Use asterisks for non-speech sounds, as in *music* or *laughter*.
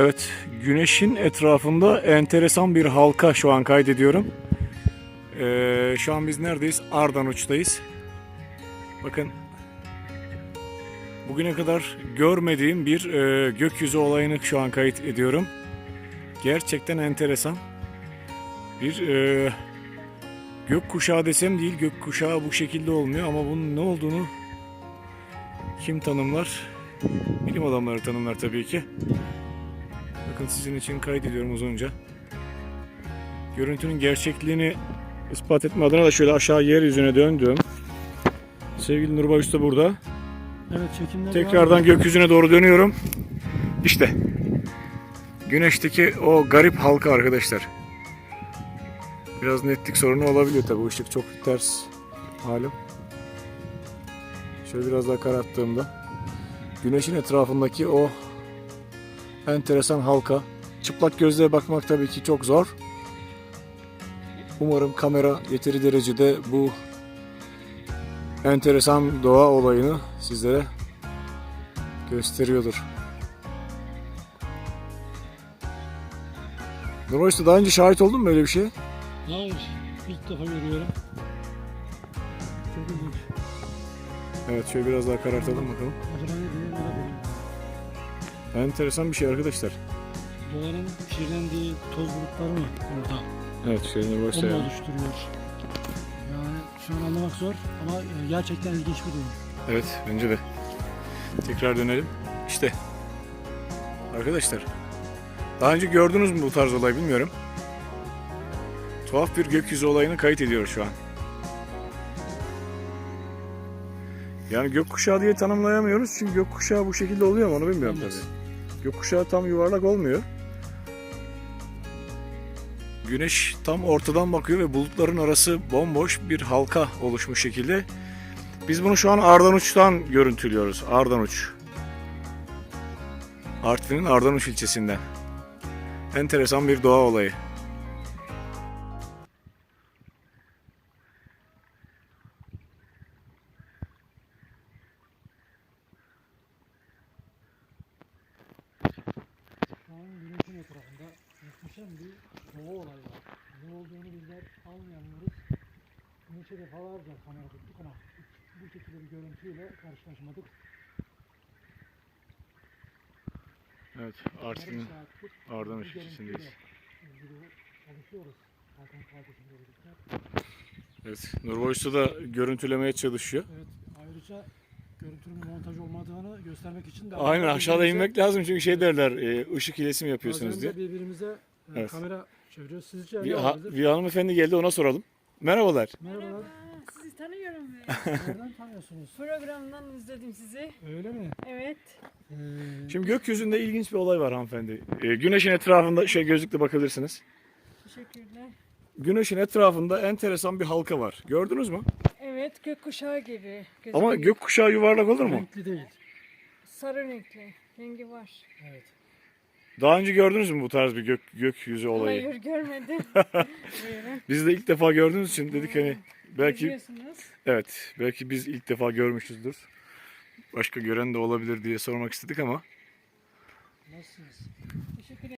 Evet, güneşin etrafında enteresan bir halka şu an kaydediyorum. Ee, şu an biz neredeyiz? Ardanuç'tayız. Bakın, bugüne kadar görmediğim bir e, gökyüzü olayını şu an kayıt ediyorum. Gerçekten enteresan. Bir e, gökkuşağı desem değil, gökkuşağı bu şekilde olmuyor ama bunun ne olduğunu kim tanımlar? Bilim adamları tanımlar tabii ki. Bakın sizin için kaydediyorum uzunca. Görüntünün gerçekliğini ispat etme adına da şöyle aşağı yeryüzüne döndüm. Sevgili Nurbay Usta burada. Evet çekimler Tekrardan gökyüzüne doğru dönüyorum. İşte. Güneşteki o garip halka arkadaşlar. Biraz netlik sorunu olabiliyor tabi. Işık çok ters halim. Şöyle biraz daha kararttığımda. Güneşin etrafındaki o enteresan halka. Çıplak gözle bakmak tabii ki çok zor. Umarım kamera yeteri derecede bu enteresan doğa olayını sizlere gösteriyordur. Nurhan Usta daha önce şahit oldun mu böyle bir şeye? Hayır ilk defa görüyorum. Çok ilginç. Evet şöyle biraz daha karartalım bakalım. Acaba ne. Enteresan bir şey arkadaşlar. Doğanın kirlendiği toz bulutları mı orada? Evet Usta Onu ya. oluşturuyor. Yani şu an anlamak zor ama e, gerçekten ilginç bir durum. Evet bence de. Tekrar dönelim. İşte. Arkadaşlar. Daha önce gördünüz mü bu tarz olay bilmiyorum. Tuhaf bir gökyüzü olayını kayıt ediyor şu an. Yani gökkuşağı diye tanımlayamıyoruz çünkü gökkuşağı bu şekilde oluyor mu onu bilmiyorum tabii. Gökkuşağı tam yuvarlak olmuyor. Güneş tam ortadan bakıyor ve bulutların arası bomboş bir halka oluşmuş şekilde. Biz bunu şu an Ardanuç'tan görüntülüyoruz. Ardanuç. Artvin'in Ardanuç ilçesinden. Enteresan bir doğa olayı. Muhteşem bir doğa olayı var. Ne olduğunu bizler anlayamıyoruz. Güneşe defalarca kamera tuttuk ama bu şekilde bir görüntüyle karşılaşmadık. Evet, Artvin'in görüntüyle ilçesindeyiz. çalışıyoruz. Hakan kardeşimle birlikte. Evet, Nurboy Usta da görüntülemeye çalışıyor. Evet, ayrıca görüntünün montaj olmadığını göstermek için de Aynen aşağıda inmek lazım çünkü şey derler, e, ışık hilesi mi yapıyorsunuz diye. birbirimize Evet. kamera çeviriyoruz. Sizce Bir, ne ha- olabilir? bir hanımefendi geldi ona soralım. Merhabalar. Merhabalar. Merhaba, sizi tanıyorum ben. *laughs* Nereden tanıyorsunuz? Programdan izledim sizi. Öyle mi? Evet. Ee, Şimdi gökyüzünde ilginç bir olay var hanımefendi. E, güneşin etrafında şey gözlükle bakabilirsiniz. Teşekkürler. Güneşin etrafında enteresan bir halka var. Gördünüz mü? Evet, gökkuşağı gibi. Ama gözüküyor. gökkuşağı yuvarlak olur mu? renkli değil. Sarı renkli. Rengi var. Evet. Daha önce gördünüz mü bu tarz bir gök gökyüzü olayı? Hayır, görmedim. *laughs* Biz de ilk defa gördüğümüz için dedik hani belki evet belki biz ilk defa görmüşüzdür. Başka gören de olabilir diye sormak istedik ama Nasılsınız?